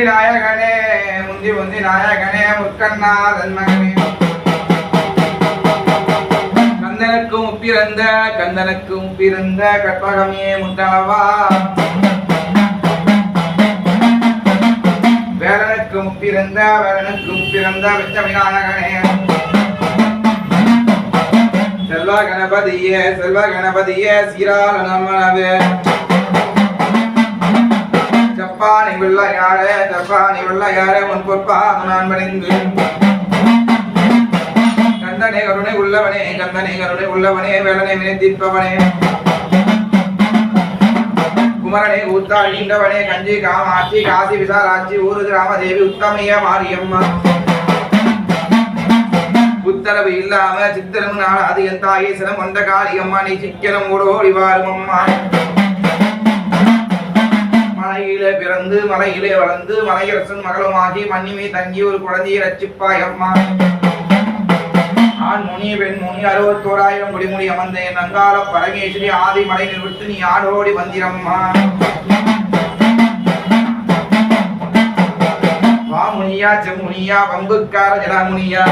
முந்தி நாயகனே முந்தி முந்தி நாயகனே முற்கண்ணா தன்மகனே கந்தனுக்கும் பிறந்த கந்தனுக்கும் பிறந்த கற்பகமே முந்தளவா வேலனுக்கும் பிறந்த வேலனுக்கும் பிறந்த வெச்ச விநாயகனே செல்வ கணபதியே செல்வ கணபதியே சீராள நமனவே ஜப்பானி வெள்ளையாரே உள்ள வெள்ளையாரே உன் பொற்பாக நான் பணிந்து கந்தனே கருணை உள்ளவனே கந்தனே கருணை உள்ளவனே வேலனை வினைத்திருப்பவனே. குமரனே நீண்டவனே கஞ்சி காமாட்சி காசி விசாலாட்சி ஊரு ராமதேவி உத்தமைய மாரியம்மா. உத்தரவு இல்லாம சித்திரம் நாள் அது என் தாயேசனம் சிரம் கொண்ட காளியம்மா நீ சிக்கனம் ஓடோடி வாரும் அம்மா மலையிலே பிறந்து மலையிலே வளர்ந்து மலையரசன் மகளுமாகி மண்ணிமே தங்கி ஒரு குழந்தையை ரச்சிப்பாய் அம்மா. ஆண் முனி பெண் முனி அறுபத்தோராயிரம் குடிமுடி அமர்ந்தேன். நங்கால பரமேஸ்வரி ஆதி மலை நிறுத்து நீ ஆடோடி வந்திரம்மா வாமுனியா செம்முனியா வம்புக்கார ஜடாமுனியா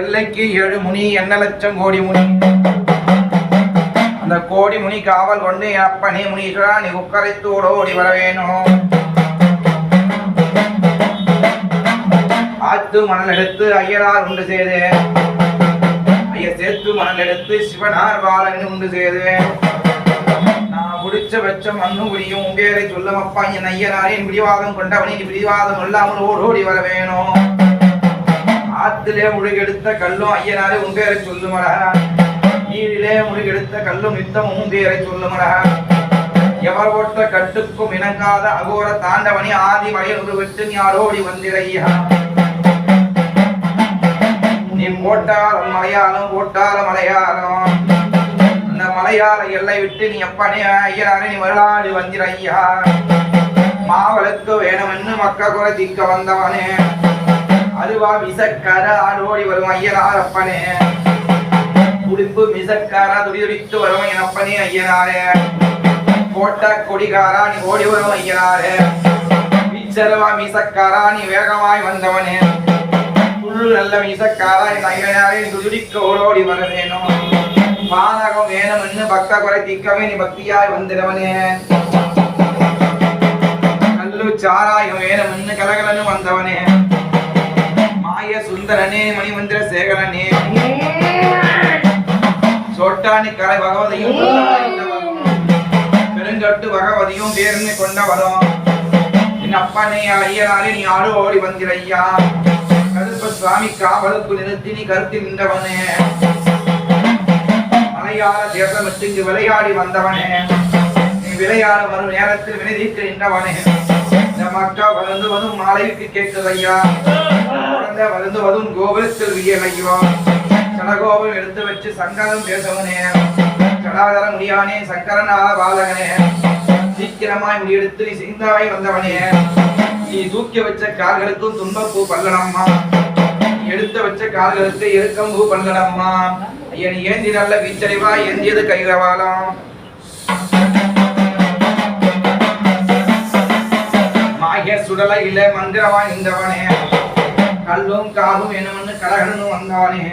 எல்லைக்கு ஏழு முனி என்ன லட்சம் கோடி முனி. அந்த கோடி முனி காவல் கொண்டு என் அப்பனே முனீஸ்வரா நீ உக்கரைத்தோடு ஓடி வர வேணும். ஆத்து மணல் எடுத்து ஐயனார் உண்டு செய்து. ஐயர் சேர்த்து மணல் எடுத்து சிவனார் பாலன் உண்டு செய்து. நான் பிடிச்ச வச்ச மண்ணும் குடியும் உங்கேரை சொல்லும் அப்பா என் ஐயனாரின் பிடிவாதம் கொண்டவனே நீ பிடிவாதம் இல்லாமல் ஓடோடி வர வேணும். ஆத்திலே முழுகெடுத்த கல்லும் ஐயனாரே உங்கேரை பேரை சொல்லுமடா. நீரிலே முழுகெடுத்த கல்லும் நித்தமும் தேரை சொல்லுமடா. எவர் ஓட்ட கட்டுக்கும் இணங்காத அகோர தாண்டவனி ஆதி மலையில் விட்டு நீ ஆடோடி வந்திரையா நீ போட்டாலும் மலையாளம் போட்டாலும் மலையாளம். அந்த மலையாள எல்லை விட்டு நீ எப்பனே ஐயனாரே நீ மருளாடி வந்திரையா மாவளுக்கு வேணுமென்னு மக்க குறை திக்க வந்தவனே. அதுவா விசக்கர ஆடோடி வரும் ஐயனார் அப்பனே. துடிப்பு மிசக்காரா துடிதுடித்து வரும் ஐயனாரே. கோட்ட கொடிகாரா நீ ஓடி வரும் ஐயனாரே. மிச்சரவா மீசக்காரா நீ வேகமாய் வந்தவனே. புல்லு நல்ல மீசக்காரா என் ஐயனாரே நீ துடிக்க ஓடோடி வர வேணும் பானகம் வேணும்னு பக்த குறை திக்கவே நீ பக்தியாய் வந்திரவனே கல்லு சாராயம் வேணும்னு கலகலன்னு வந்தவனே. மாய சுந்தரனே மணிமந்திர சேகரனே. சோட்டானி கலை பகவதியும் பெருங்கட்டு பகவதியும் பேருன்னு கொண்டவரும். என் அப்பனே ஐயனாரே நீ ஆடு ஓடி வந்திரையா. கருப்ப சுவாமி காவலுக்கு நிறுத்தி நீ கருத்தி நின்றவனே. மலையாள தேசம் விட்டு இங்கு விளையாடி வந்தவனே. நீ விளையாட வரும் நேரத்தில் வினைதீர்த்து நின்றவனே. இந்த மக்கா வளர்ந்து வரும் மாலைக்கு கேட்குதையா. குழந்தை வளர்ந்து வரும் கோபுரத்தில் வியலையோ. சடகோபம் எடுத்து வச்சு சங்கரம் பேசவனே. சடாதர முடியானே சங்கரநாத பாலகனே. சீக்கிரமாய் முடியெடுத்து நீ சிந்தாய் வந்தவனே. நீ தூக்கி வச்ச கால்களுக்கும் துன்பப்பூ பல்லனம்மா. எடுத்து வச்ச கால்களுக்கு எருக்கம்பூ பல்லனம்மா. என் ஏந்தி நல்ல வீச்சறிவா ஏந்தியது கைகவாலம் மாய இல்ல மந்திரவாய் இருந்தவனே கல்லும் காவும் என்னவன்னு கலகனும் வந்தவனே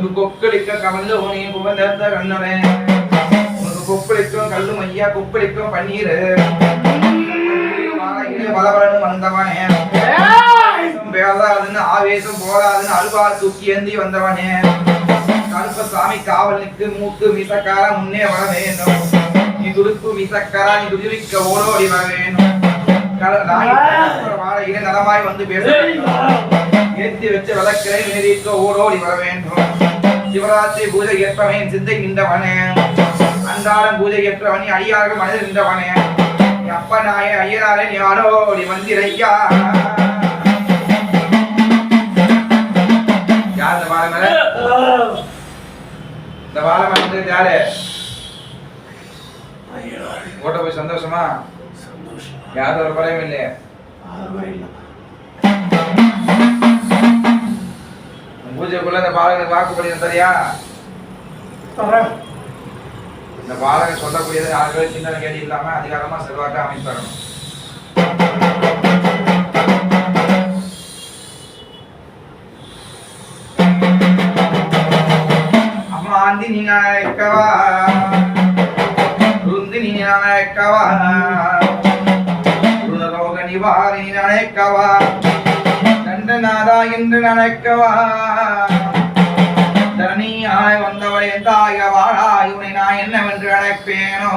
உனக்கு கொக்களிக்க கவர்ந்து உனே புகழ்ந்த கண்ணனே. உனக்கு கொப்பளிக்கும் கல்லும் ஐயா கொப்பளிக்கும் பன்னீர். பலபலனும் வந்தவனே. ஆவேசம் பேசாதுன்னு ஆவேசம் போதாதுன்னு அல்வார் தூக்கி ஏந்தி வந்தவனே. கருப்ப சாமி காவலுக்கு மூக்கு மீசக்கார முன்னே வர வேண்டும். நீ துடுப்பு மீசக்காரா நீ துடிவிக்க ஓடோடி வர வேண்டும். வாழையிலே நலமாய் வந்து பேச ஏத்தி வச்ச விளக்கரை நிறுத்த ஓடோடி வர வேண்டும். சிவராத்திரி பூஜை ஏற்பவன் சிந்தை நின்றவனே. அன்றாடம் பூஜை ஏற்றவனி அடியாக மனதில் நின்றவனே. என் அப்பா நாய ஐயனாரே நீ ஆடோடி வந்திரையா யார் இந்த மேல? இந்த மேல யாரு? ஓட்ட போய் சந்தோஷமா? யாரும் കുറയും ഇല്ലേ பூஜைக்குள்ள இந்த பாலகனுக்கு வாக்கு பண்ணிடும் சரியா? இந்த பாலகன் சொல்லக்கூடியது ஆகவே சின்ன கேள்வி இல்லாம அதிகாரமா செல்வாக்க அமைச்சு தரணும். அமாந்தினி நாயக்கவா ருந்தினி நாயக்கவா நிவாரி நீ நினைக்கவா? தண்டநாதா என்று நினைக்கவா? தனியாய் வந்தவளே தாய வாழாய் உன்னை நான் என்னவென்று அழைப்பேனோ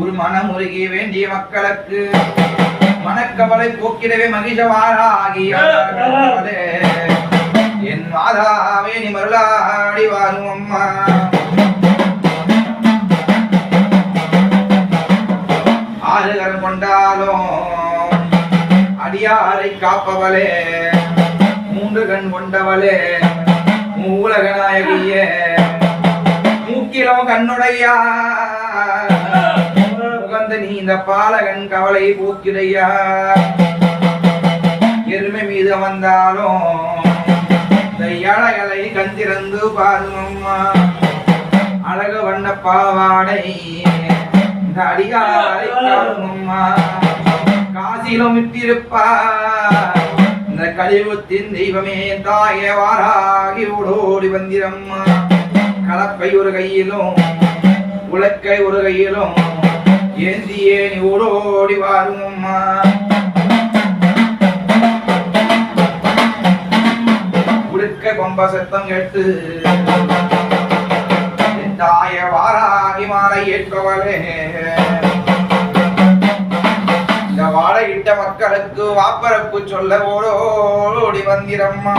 ஒரு மனமுருகி வேண்டிய மக்களுக்கு மனக்கவலை போக்கிடவே மகிழவாராகிய என் மாதாவே நீ மருளாடி வாரும் அம்மா. ஆறுகரம் கொண்டாலும் அடியாரை காப்பவளே மூன்று கண் கொண்டவளே மூலகநாயகியே மூக்கிலும் கண்ணுடையா முகந்த நீ இந்த பாலகன் கவலை போக்கிடையா எருமை மீது வந்தாலும் இந்த கண் கந்திறந்து பாருமம்மா. அழகு வண்ண பாவாடை அடிகாரை காணுமம்மா காசிலும் விட்டிருப்பா இந்த கழிவுத்தின் தெய்வமே தாய வாராகி ஓடோடி வந்திரம்மா. கலப்பை ஒரு கையிலும் உலக்கை ஒரு கையிலும் ஏந்தியே நீ ஓடோடி வாருமம்மா உடுக்க கொம்ப சத்தம் கேட்டு தாய வாராகி மாலை ஏற்பவளே இந்த வாழையிட்ட மக்களுக்கு வாப்பரப்பு சொல்ல ஓடோடி வந்திரம்மா.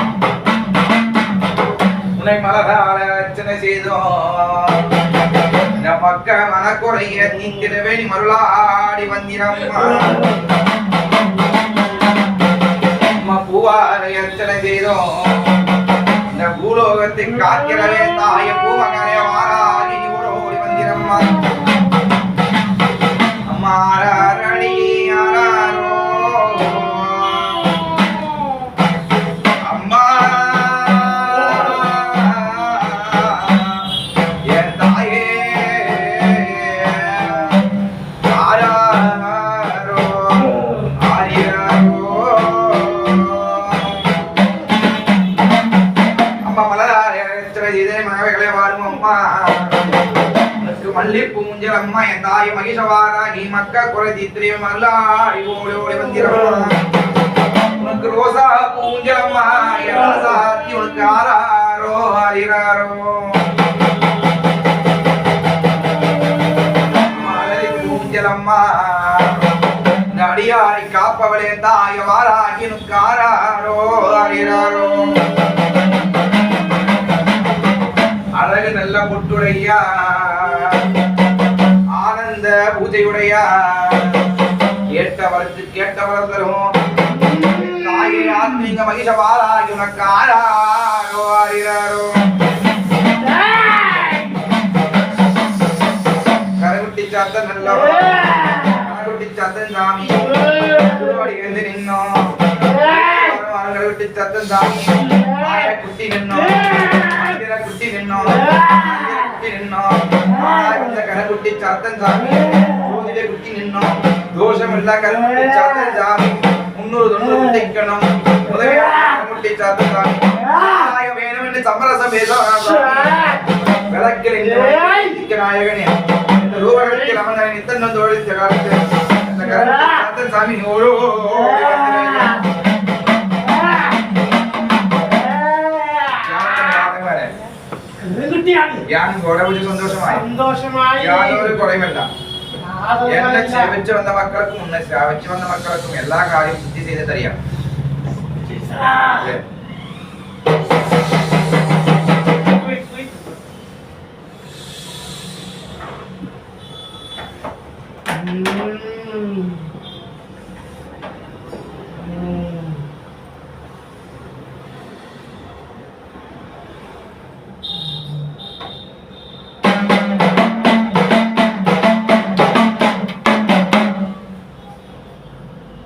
உன்னை மலரால ரச்சனை செய்தோம். இந்த மக்க மனக்குறைய நீங்கிடவே நீ மருளாடி வந்திரம்மா. பூவாரை அர்ச்சனை செய்தோம். இந்த பூலோகத்தை காக்கிறவே தாய பூவகரே இதே மனவைகளை வாரும் அம்மா. உனக்கு மல்லிப்பூ முஞ்சல் அம்மா என் தாய் மகிஷவாரா நீ மக்க குறை தீத்திரி மல்லாடி ஓடி ஓடி வந்திரம்மா உனக்கு ரோசா பூஞ்சல் அம்மா சாத்தி உனக்கு ஆராரோ ஆரிராரோ மலரி பூஞ்சல் அம்மா அடியாரை காப்பவளே தாய வாராகி உனக்கு ஆராரோ ஆரிராரோ அழகு நல்ல பொட்டுடையா பூஜையுடையா கேட்டவருக்கு கேட்டவர் தரும். தாயை ஆத்மீக மகிஷ பாலாகி உனக்கு ஆராரோ ஆரிராரோ கரகுட்டி சாத்தன் நல்லவா கரகுட்டி சாத்தன் சாமி. திருவாடி எழுந்து நின்னோம். கரகுட்டி சாத்தன் சாமி. குட்டி நின்னோம். கரகுட்டி சாத்தன் சாமி. ஜோதிட குட்டி நின்னோம் தோஷம் இல்ல கரகுட்டி சாத்தன் சாமி. முன்னூறு தொண்ணூறு குட்டிக்கணும். உதவியான கரகுட்டி சாத்தன் சாமி. வேணும் என்று சமரசம் விளக்கில் இந்த நாயகனே. இந்த ரூபகத்தில் வந்து ഞാനും കൂടെ സന്തോഷമായി. സന്തോഷമായി. യാതൊരു കുറയുമല്ല. എന്നെ ക്ഷമിച്ചു വന്ന മക്കൾക്കും എന്നെ ശ്രാവിച്ചു വന്ന മക്കൾക്കും എല്ലാ കാര്യം ബുദ്ധി ചെയ്തിട്ടറിയാം. Mm.